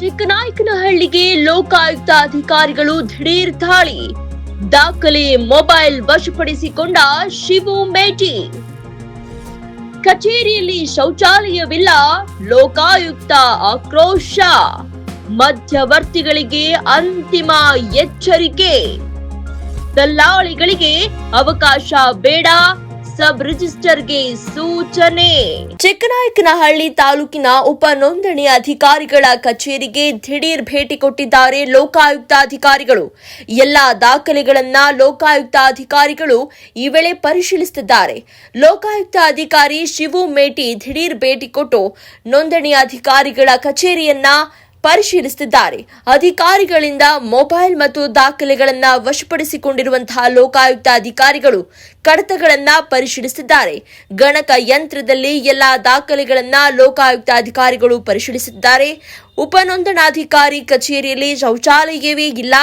ಚಿಕ್ಕನಾಯಕನಹಳ್ಳಿಗೆ ಲೋಕಾಯುಕ್ತ ಅಧಿಕಾರಿಗಳು ದಿಢೀರ್ ದಾಳಿ. ದಾಖಲೆ ಮೊಬೈಲ್ ವಶಪಡಿಸಿಕೊಂಡ ಶಿವು ಮೇಟಿ. ಕಚೇರಿಯಲ್ಲಿ ಶೌಚಾಲಯವಿಲ್ಲ, ಲೋಕಾಯುಕ್ತ ಆಕ್ರೋಶ. ಮಧ್ಯವರ್ತಿಗಳಿಗೆ ಅಂತಿಮ ಎಚ್ಚರಿಕೆ. ದಲ್ಲಾಳಿಗಳಿಗೆ ಅವಕಾಶ ಬೇಡ ಸಬ್ ರಿಜಿಸ್ಟರ್ಗೆ ಸೂಚನೆ. ಚಿಕ್ಕನಾಯಕನಹಳ್ಳಿ ತಾಲೂಕಿನ ಉಪ ನೋಂದಣಿ ಅಧಿಕಾರಿಗಳ ಕಚೇರಿಗೆ ದಿಢೀರ್ ಭೇಟಿ ಕೊಟ್ಟಿದ್ದಾರೆ ಲೋಕಾಯುಕ್ತ ಅಧಿಕಾರಿಗಳು ಎಲ್ಲಾ ದಾಖಲೆಗಳನ್ನ ಲೋಕಾಯುಕ್ತ ಅಧಿಕಾರಿಗಳು ಈ ವೇಳೆ ಪರಿಶೀಲಿಸುತ್ತಿದ್ದಾರೆ. ಲೋಕಾಯುಕ್ತ ಅಧಿಕಾರಿ ಶಿವು ಮೇಟಿ ದಿಢೀರ್ ಭೇಟಿ ಕೊಟ್ಟು ನೋಂದಣಿ ಅಧಿಕಾರಿಗಳ ಕಚೇರಿಯನ್ನ ಪರಿಶೀಲಿಸುತ್ತಿದ್ದಾರೆ. ಅಧಿಕಾರಿಗಳಿಂದ ಮೊಬೈಲ್ ಮತ್ತು ದಾಖಲೆಗಳನ್ನ ವಶಪಡಿಸಿಕೊಂಡಿರುವಂತಹ ಲೋಕಾಯುಕ್ತ ಅಧಿಕಾರಿಗಳು ಕಡತಗಳನ್ನ ಪರಿಶೀಲಿಸಿದ್ದಾರೆ ಗಣಕ ಯಂತ್ರದಲ್ಲಿ ಎಲ್ಲಾ ದಾಖಲೆಗಳನ್ನ ಲೋಕಾಯುಕ್ತ ಅಧಿಕಾರಿಗಳು ಪರಿಶೀಲಿಸಿದ್ದಾರೆ ಉಪನೋಂದಣಾಧಿಕಾರಿ ಕಚೇರಿಯಲ್ಲಿ ಶೌಚಾಲಯವೇ ಇಲ್ಲ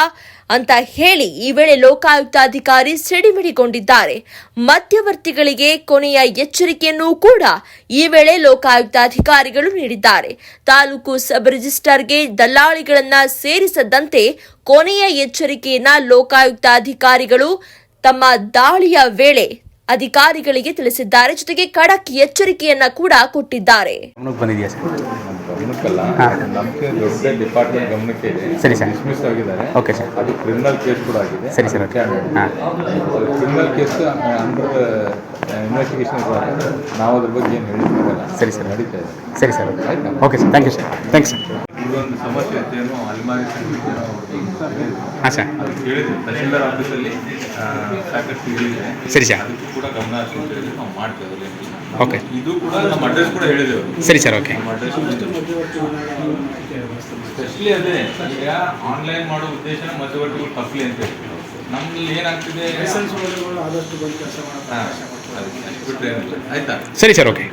ಅಂತ ಹೇಳಿ ಈ ವೇಳೆ ಲೋಕಾಯುಕ್ತ ಅಧಿಕಾರಿ ಸಿಡಿಮಿಡಿಗೊಂಡಿದ್ದಾರೆ. ಮಧ್ಯವರ್ತಿಗಳಿಗೆ ಕೊನೆಯ ಎಚ್ಚರಿಕೆಯನ್ನು ಕೂಡ ಈ ವೇಳೆ ಲೋಕಾಯುಕ್ತ ಅಧಿಕಾರಿಗಳು ನೀಡಿದ್ದಾರೆ. ತಾಲೂಕು ಸಬ್ ರಿಜಿಸ್ಟರ್ಗೆ ದಲ್ಲಾಳಿಗಳನ್ನ ಸೇರಿಸದಂತೆ ಕೊನೆಯ ಎಚ್ಚರಿಕೆಯನ್ನ ಲೋಕಾಯುಕ್ತ ಅಧಿಕಾರಿಗಳು ತಮ್ಮ ದಾಳಿಯ ವೇಳೆ ಅಧಿಕಾರಿಗಳಿಗೆ ತಿಳಿಸಿದ್ದಾರೆ. ಜೊತೆಗೆ ಖಡಕ್ ಎಚ್ಚರಿಕೆಯನ್ನ ಕೂಡ ಕೊಟ್ಟಿದ್ದಾರೆ. ಸರ್ ಗಮನಕ್ಕಲ್ಲ. ನಮಗೆ ದೊಡ್ಡ ಡಿಪಾರ್ಟ್ಮೆಂಟ್ ಗಮನಕ್ಕೆ ಸರಿ ಸರ್. ಡಿಸ್ಮಿಸ್ ಆಗಿದ್ದಾರೆ. Okay sir. ಅದು ಕ್ರಿಮಿನಲ್ ಕೇಸ್ ಕೂಡ ಆಗಿದೆ. ಸರಿ ಸರ್ ಓಕೆ. ಹಾಂ. ಕ್ರಿಮಿನಲ್ ಕೇಸ್ ಅಂಡರ್ ಇನ್ವೆಸ್ಟಿಗೇಷನ್ ನಾವು ಅದ್ರ ಬಗ್ಗೆ ಏನು ಹೇಳಿ ಸರಿ ಸರ್. ನಡೀತಾ ಇದೆ. ಸರಿ sir okay. Okay sir. Thank you sir thanks sir ಇದೊಂದು ಸಮಸ್ಯೆ ಅಂತೇನೋ ಅಲ್ಮಾರಿ ಹಾಂ ಸರ್. ಅದು ಕೇಳಿದ್ವಿ. ತಹಶೀಲ್ದಾರ್ ಆಫೀಸಲ್ಲಿ ಆ, ಸಾಕಷ್ಟು ಇದಿದೆ ಸರಿ ಸರ್. ಅದಕ್ಕೂ ಕೂಡ ಗಮನ ಹರಿಸಿ ಅಂತ ನಾವು ಮಾಡ್ತೇವೆ. ಓಕೆ. ಇದು ಕೂಡ ನಮ್ಮ ಅಡ್ರೆಸ್ ಕೂಡ ಹೇಳಿದೆವು ಸರಿ ಸರ್ ಓಕೆ. ನಮ್ಮ ಅಡ್ರೆಸ್ ಸ್ಪೆಷಲಿ ಅದೇ ಈಗ ಆನ್ಲೈನ್ ಮಾಡೋ ಉದ್ದೇಶ ಮಧ್ಯವರ್ತಿಗಳು ತಪ್ಪಲಿ ಅಂತ ಹೇಳ್ತೀವಿ ನಮ್ಮಲ್ಲಿ ಏನಾಗ್ತಿದೆ? ಲೈಸೆನ್ಸ್ ಆದಷ್ಟು ಬಂದು ಕೆಲಸ ಹಾಂ ಅದಕ್ಕೆ ಅಷ್ಟು ಬಿಟ್ರೆ ಏನಿಲ್ಲ. ಆಯ್ತಾ? ಸರಿ ಸರ್ ಓಕೆ.